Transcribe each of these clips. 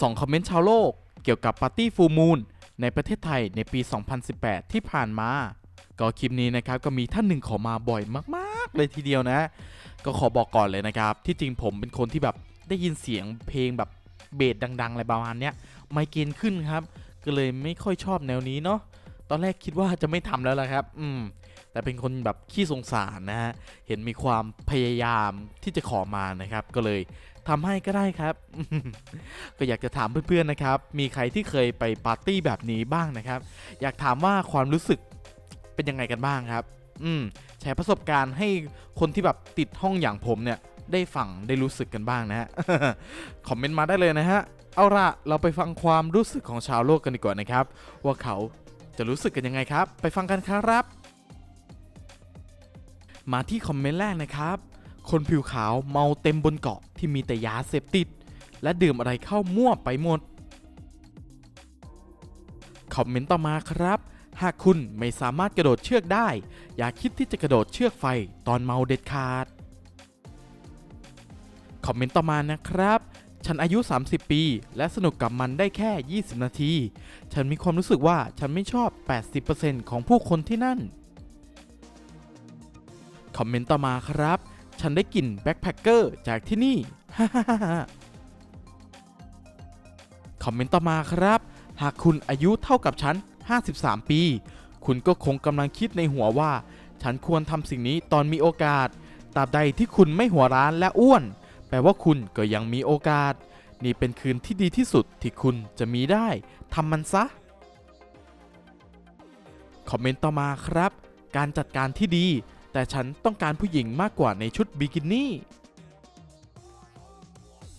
2 คอมเมนต์ชาวโลก เกี่ยวกับปาร์ตี้ฟูมูลในประเทศไทยในปี 2018 ที่ผ่านมา ก็คลิปนี้นะครับก็มีท่านหนึ่งขอมาบ่อยมากๆ เลยทีเดียวนะ ก็ขอบอกก่อนเลยนะครับ ที่จริงผมเป็นคนที่แบบได้ยินเสียงเพลงแบบเบสดังๆอะไรประมาณเนี้ยไมเกรนขึ้นครับ ก็เลยไม่ค่อยชอบแนวนี้เนาะ ตอนแรกคิดว่าจะไม่ทำแล้วละครับ อืม แต่เป็นคนแบบขี้สงสารนะฮะ เห็นมีความพยายามที่จะขอมานะครับ ก็เลยทำให้ก็ได้ครับ ก็อยากจะถามเพื่อนๆนะครับ มีใครที่เคยไปปาร์ตี้แบบนี้บ้างนะครับ อยากถามว่าความรู้สึกเป็นยังไงกันบ้างครับ อืม แชร์ประสบการณ์ให้คนที่แบบติดห้องอย่างผมเนี่ยได้ฟังได้รู้สึกกันบ้างนะฮะ คอมเมนต์มาได้เลยนะฮะ เอาละเราไปฟังความรู้สึกของชาวโลกกันดีกว่านะครับ ว่าเขา จะรู้สึกกันยังไงครับ ไปฟังกันครับ มาที่คอมเมนต์แรกนะครับ คนผิวขาวเมาเต็มบนเกาะที่มีแต่ยาเสพติด และดื่มอะไรเข้ามั่วไปหมด คอมเมนต์ต่อมาครับ หากคุณไม่สามารถกระโดดเชือกได้ อย่าคิดที่จะกระโดดเชือกไฟตอนเมาเด็ดขาด คอมเมนต์ต่อมานะครับ ฉันอายุ 30 ปี และสนุกกับมันได้แค่ 20 นาที ฉันมีความรู้สึกว่าฉันไม่ชอบ 80%ของผู้คนที่นั่น คอมเมนต์ต่อมาครับ ฉันได้กลิ่นแบ็คแพคเกอร์จากที่นี่คอมเมนต์ต่อมาครับ หากคุณอายุเท่ากับฉัน 53 ปี คุณก็คงกำลังคิดในหัวว่า ฉันควรทำสิ่งนี้ตอนมีโอกาสตราบใดที่คุณไม่หัวร้านและอ้วน แปลว่าคุณก็ยังมีโอกาส นี่เป็นคืนที่ดีที่สุดที่คุณจะมีได้ทำมันซะ คอมเมนต์ต่อมาครับ การจัดการที่ดี แต่ฉันต้องการผู้หญิงมากกว่าในชุดบิกินี่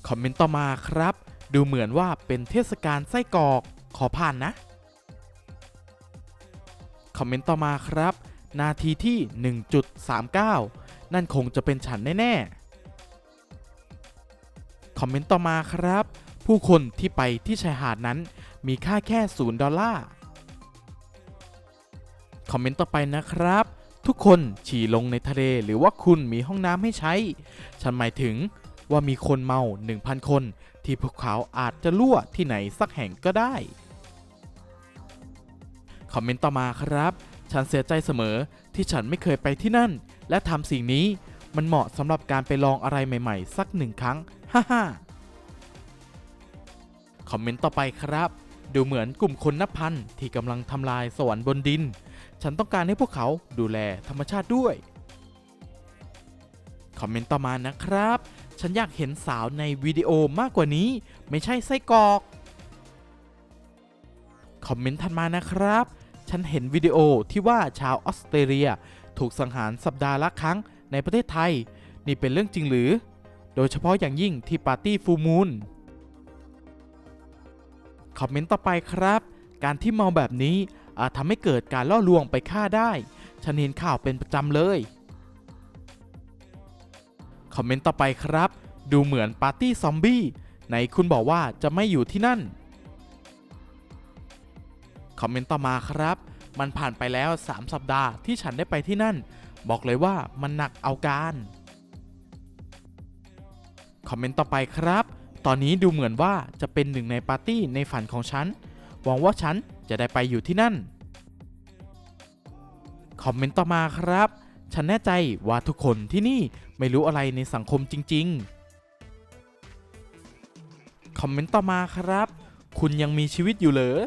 คอมเมนต์ต่อมาครับ ดูเหมือนว่าเป็นเทศกาลไส้กรอก ขอผ่านนะ คอมเมนต์ต่อมาครับ นาทีที่ 1.39 นั่นคงจะเป็นฉันแน่ ๆ อมเมนต์ต่อมาครับ ผู้คนที่ไปที่ชายหาดนั้น มีค่าแค่0ดอลลาร์คอมเมนต์ต่อไปนะครับ ทุกคนฉี่ลงในทะเลหรือว่าคุณมีห้องน้ำให้ใช้ ฉันหมายถึงว่ามีคนเมา 1,000 คน ที่พวกเขาอาจจะรั่วที่ไหนสักแห่งก็ได้คอมเมนต์ต่อมาครับ ฉันเสียใจเสมอที่ฉันไม่เคยไปที่นั่น และทำสิ่งนี้ มันเหมาะสำหรับการไปลองอะไรใหม่ๆ สักหนึ่งครั้ง ฮ่าฮ่าคอมเมนต์ต่อไปครับ ดูเหมือนกลุ่มคนนับพันที่กำลังทำลายสวรรค์บนดิน ฉันต้องการให้พวกเขาดูแลธรรมชาติด้วยคอมเมนต์ต่อมานะครับ ฉันอยากเห็นสาวในวิดีโอมากกว่านี้ ไม่ใช่ไส้กรอก คอมเมนต์ถัดมานะครับ ฉันเห็นวิดีโอที่ว่าชาวออสเตรเลีย ถูกสังหารสัปดาห์ละครั้ง ในประเทศไทย นี่เป็นเรื่องจริงหรือ โดยเฉพาะอย่างยิ่งที่ปาร์ตี้ฟูมูลคอมเมนต์ต่อไปครับ การที่เมาแบบนี้อาจทำให้เกิดการล่อลวงไปฆ่าได้ ฉันเห็นข่าวเป็นประจำเลย คอมเมนต์ต่อไปครับ ดูเหมือนปาร์ตี้ซอมบี้ ไหนคุณบอกว่าจะไม่อยู่ที่นั่น คอมเมนต์ต่อมาครับ มันผ่านไปแล้ว 3 สัปดาห์ที่ฉันได้ไปที่นั่น บอกเลยว่ามันหนักเอาการ คอมเมนต์ต่อไปครับ ตอนนี้ดูเหมือนว่าจะเป็นหนึ่งในปาร์ตี้ในฝันของฉัน หวังว่าฉันจะได้ไปอยู่ที่นั่น คอมเมนต์ต่อมาครับ ฉันแน่ใจว่าทุกคนที่นี่ไม่รู้อะไรในสังคมจริง ๆ คอมเมนต์ต่อมาครับ คุณยังมีชีวิตอยู่เหรอ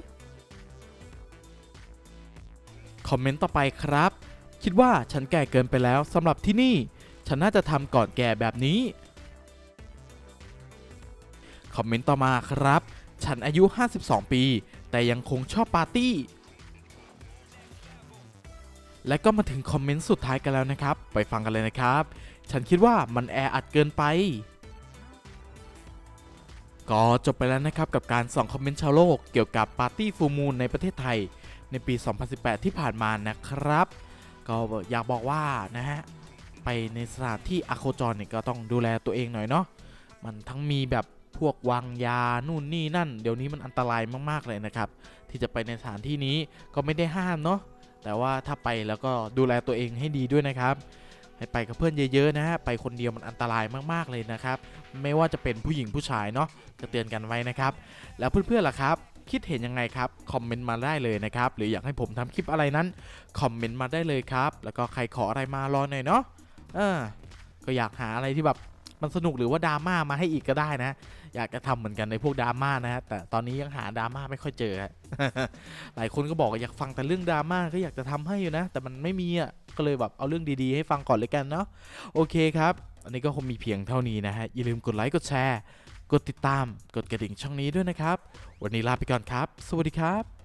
คอมเมนต์ต่อไปครับ คิดว่าฉันแก่เกินไปแล้วสำหรับที่นี่ ฉันน่าจะทำก่อนแก่แบบนี้ คอมเมนต์ต่อมาครับ ฉันอายุ 52 ปี แต่ยังคงชอบปาร์ตี้ และก็มาถึงคอมเมนต์สุดท้ายกันแล้วนะครับ ไปฟังกันเลยนะครับ ฉันคิดว่ามันแออัดเกินไปก็จบไปแล้วนะครับกับการส่องคอมเมนต์ชาวโลกเกี่ยวกับปาร์ตี้ฟูมูลในประเทศไทย ในปี 2018 ที่ผ่านมานะครับ ก็อยากบอกว่านะฮะไปในสถานที่อะโคจรเนี่ยก็ต้องดูแลตัวเองหน่อยเนาะมันทั้งมีแบบพวกวางยานู่นนี่นั่น เดี๋ยวนี้มันอันตรายมากๆเลยนะครับ ที่จะไปในสถานที่นี้ก็ไม่ได้ห้ามเนาะแต่ว่าถ้าไปแล้วก็ดูแลตัวเองให้ดีด้วยนะครับให้ไปกับเพื่อนเยอะๆนะฮะไปคนเดียวมันอันตรายมากๆเลยนะครับ ไม่ว่าจะเป็นผู้หญิงผู้ชายเนาะจะเตือนกันไว้นะครับ แล้วเพื่อนๆล่ะครับ คิดเห็นยังไงครับ คอมเมนต์มาได้เลยนะครับ หรืออยากให้ผมทำคลิปอะไรนั้น คอมเมนต์มาได้เลยครับ แล้วก็ใครขออะไรมารอหน่อยเนาะเออก็อยากหาอะไรที่แบบมันสนุกหรือว่าดราม่ามาให้อีกก็ได้นะ อยากจะทำเหมือนกันในพวกดราม่านะฮะแต่ตอนนี้ยังหาดราม่าไม่ค่อยเจอ หลายคนก็บอกอยากฟังแต่เรื่องดราม่าก็อยากจะทำให้อยู่นะ แต่มันไม่มีอะก็เลยแบบเอาเรื่องดีๆ ให้ฟังก่อนเลยกันเนาะโอเคครับ อันนี้ก็คงมีเพียงเท่านี้นะฮะอย่าลืมกดไลค์กดแชร์ กดติดตาม กดกระดิ่งช่องนี้ด้วยนะครับ วันนี้ลาไปก่อนครับ สวัสดีครับ